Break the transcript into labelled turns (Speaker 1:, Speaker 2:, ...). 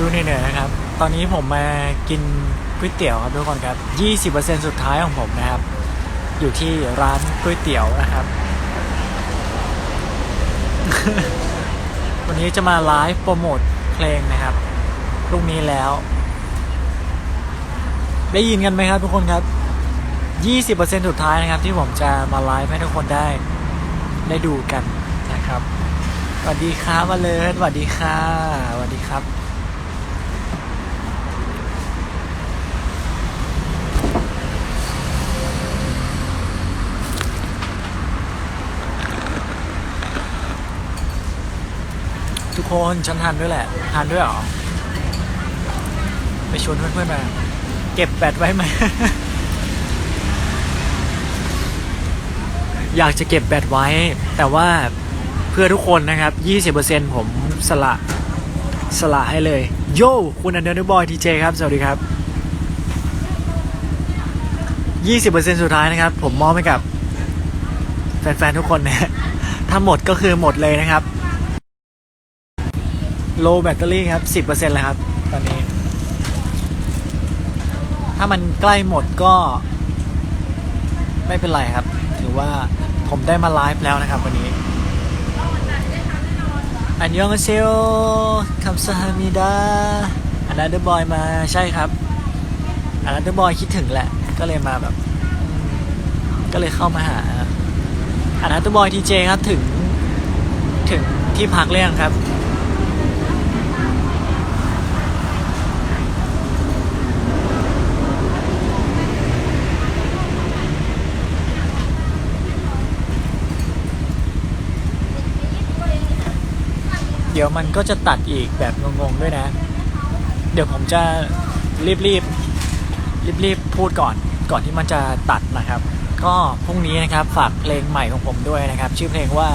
Speaker 1: ดูเหนื่อยๆนะครับ ตอนนี้ผมมากินก๋วยเตี๋ยวครับทุกคนครับ 20%สุดท้ายของผมนะครับ อยู่ที่ร้านก๋วยเตี๋ยวนะครับ วันนี้จะมาไลฟ์โปรโมทเพลงนะครับพรุ่งนี้แล้ว ได้ยินกันไหมครับทุกคนครับ 20%สุดท้ายนะครับ ที่ผมจะมาไลฟ์ให้ทุกคนได้ ได้ดูกันนะครับสวัสดีครับมาเลยสวัสดีค่ะสวัสดีครับ ทุกคนฉันทันด้วยแหละทันด้วยหรอ ไปชวนเพื่อนๆมาเก็บแบตไว้ไหม อยากจะเก็บแบตไว้ แต่ว่าเพื่อทุกคนนะครับ 20%ผมสละสละให้เลย โย่คุณอันเดอร์นบอยทีเจครับ สวัสดีครับ 20%สุดท้ายนะครับ ผมมอบให้กับ แฟนๆ ทุกคนนะถ้าหมดก็คือหมดเลยนะครับ โลแบตเตอรี่ครับ 10%เลยครับ ตอนนี้ ถ้ามันใกล้หมดก็ ไม่เป็นไรครับ ถือว่าผมได้มาไลฟ์แล้วนะครับวันนี้ อันยองเซลคำสฮามิดาอันนั้นเดอบอยมาใช่ครับ อันนั้นเดอบอยคิดถึงแหละ ก็เลยมาแบบ ก็เลยเข้ามาหา อันนั้นเดอบอยทีเจครับถึงถึงที่พักเรียงครับ ดี๋ยวมันก็จะตัดอีกแบบงงๆด้วยนะ เดี๋ยวผมจะรีบรีบรีบรีบๆพูดก่อนก่อนที่มันจะตัดนะครับ ก็พรุ่งนี้นะครับฝากเพลงใหม่ของผมด้วยนะครับ ชื่อเพลงว่า